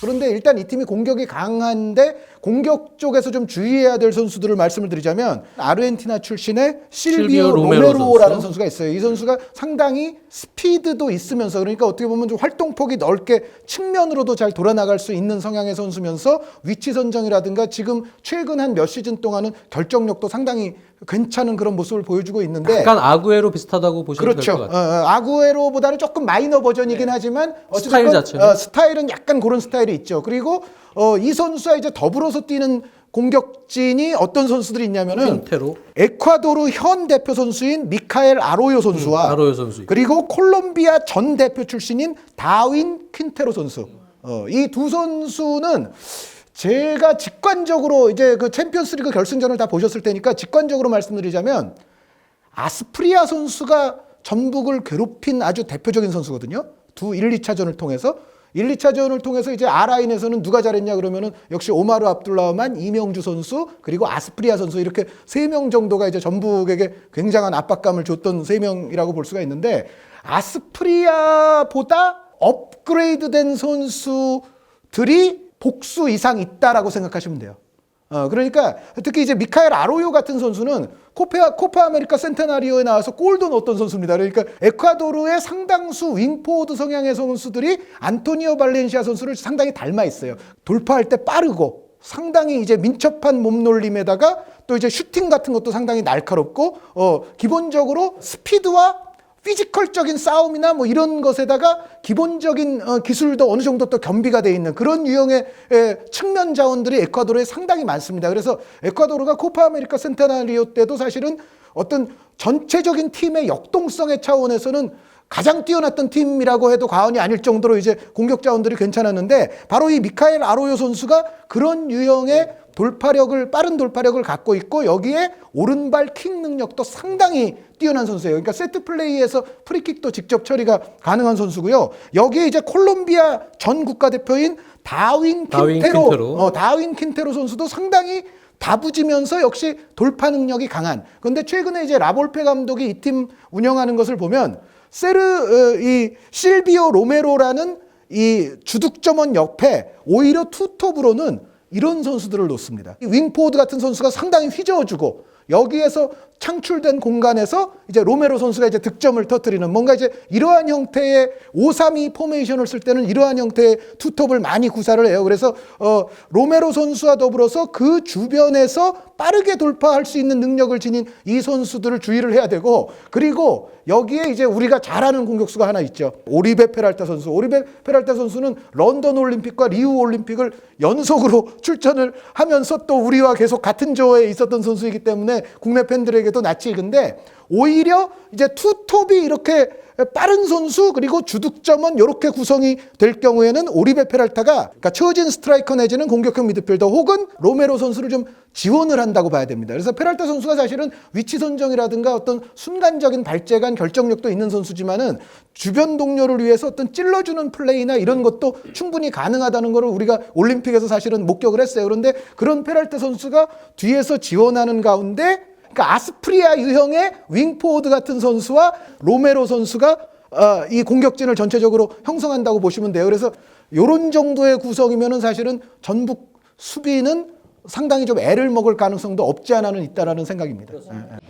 그런데 일단 이 팀이 공격이 강한데 공격 쪽에서 좀 주의해야 될 선수들을 말씀을 드리자면 아르헨티나 출신의 실비오 실비오 로메로 로메로라는 선수. 선수가 있어요. 이 선수가 상당히 스피드도 있으면서 그러니까 어떻게 보면 좀 활동폭이 넓게 측면으로도 잘 돌아나갈 수 있는 성향의 선수면서 위치 선정이라든가 지금 최근 한 몇 시즌 동안은 결정력도 상당히 괜찮은 그런 모습을 보여주고 있는데 약간 아구에로 비슷하다고 보시면 그렇죠. 될 어, 것 같아요. 어, 아구에로보다는 조금 마이너 버전이긴 하지만 어쨌든 스타일 자체는? 어, 스타일은 약간 그런 스타일이 있죠. 그리고 어, 이 선수와 이제 더불어서 뛰는 공격진이 어떤 선수들이 있냐면은 핀테로 에콰도르 현 대표 선수인 미카엘 아로요 선수와 음, 아로요 선수. 그리고 콜롬비아 전 대표 출신인 다윈 퀸테로 선수. 어, 이 두 선수는 제가 직관적으로 이제 그 챔피언스리그 결승전을 다 보셨을 테니까 직관적으로 말씀드리자면 아스프리아 선수가 전북을 괴롭힌 아주 대표적인 선수거든요. 두 1, 2차전을 통해서 1, 2차전을 통해서 이제 R라인에서는 누가 잘했냐 그러면은 역시 오마르 압둘라만 이명주 선수 그리고 아스프리아 선수 이렇게 세 명 정도가 이제 전북에게 굉장한 압박감을 줬던 세 명이라고 볼 수가 있는데 아스프리아보다 업그레이드된 선수들이 복수 이상 있다라고 생각하시면 돼요. 어, 그러니까 특히 이제 미카엘 아로요 같은 선수는 코페아, 코파 아메리카 센테나리오에 나와서 골도 넣었던 선수입니다. 그러니까 에콰도르의 상당수 윙포워드 성향의 선수들이 안토니오 발렌시아 선수를 상당히 닮아 있어요. 돌파할 때 빠르고 상당히 이제 민첩한 몸놀림에다가 또 이제 슈팅 같은 것도 상당히 날카롭고 어, 기본적으로 스피드와 피지컬적인 싸움이나 뭐 이런 것에다가 기본적인 어, 기술도 어느 정도 또 겸비가 돼 있는 그런 유형의 에, 측면 자원들이 에콰도르에 상당히 많습니다. 그래서 에콰도르가 코파 아메리카 센테나리오 때도 사실은 어떤 전체적인 팀의 역동성의 차원에서는 가장 뛰어났던 팀이라고 해도 과언이 아닐 정도로 이제 공격 자원들이 괜찮았는데 바로 이 미카엘 아로요 선수가 그런 유형의 돌파력을 빠른 돌파력을 갖고 있고 여기에 오른발 킥 능력도 상당히 뛰어난 선수예요. 그러니까 세트 플레이에서 프리킥도 직접 처리가 가능한 선수고요. 여기에 이제 콜롬비아 전 국가대표인 다윈 다윈 킨테로, 킨테로. 어, 다윈 킨테로 선수도 상당히 다부지면서 역시 돌파 능력이 강한. 그런데 최근에 이제 라볼페 감독이 이 팀 운영하는 것을 보면 세르 어, 이 실비오 로메로라는 이 주득점원 옆에 오히려 투톱으로는 이런 선수들을 놓습니다. 이 윙포워드 같은 선수가 상당히 휘저어주고 여기에서 창출된 공간에서 이제 로메로 선수가 이제 득점을 터뜨리는 뭔가 이제 이러한 형태의 5-3-2 포메이션을 쓸 때는 이러한 형태의 투톱을 많이 구사를 해요. 그래서 어 로메로 선수와 더불어서 그 주변에서 빠르게 돌파할 수 있는 능력을 지닌 이 선수들을 주의를 해야 되고 그리고 여기에 이제 우리가 잘 아는 공격수가 하나 있죠. 오리베 페랄타 선수. 오리베 페랄타 선수는 런던 올림픽과 리우 올림픽을 연속으로 출전을 하면서 또 우리와 계속 같은 조에 있었던 선수이기 때문에 국내 팬들에게도 낯이 익은데 오히려 이제 투톱이 이렇게 빠른 선수 그리고 주득점은 이렇게 구성이 될 경우에는 오리베 페랄타가 그러니까 처진 스트라이커 내지는 공격형 미드필더 혹은 로메로 선수를 좀 지원을 한다고 봐야 됩니다. 그래서 페랄타 선수가 사실은 위치 선정이라든가 어떤 순간적인 발재간 결정력도 있는 선수지만은 주변 동료를 위해서 어떤 찔러주는 플레이나 이런 것도 충분히 가능하다는 것을 우리가 올림픽에서 사실은 목격을 했어요. 그런데 그런 페랄타 선수가 뒤에서 지원하는 가운데 그러니까 아스프리아 유형의 윙포워드 같은 선수와 로메로 선수가 어, 이 공격진을 전체적으로 형성한다고 보시면 돼요. 그래서 이런 정도의 구성이면은 사실은 전북 수비는 상당히 좀 애를 먹을 가능성도 없지 않아는 있다라는 생각입니다. 예, 예.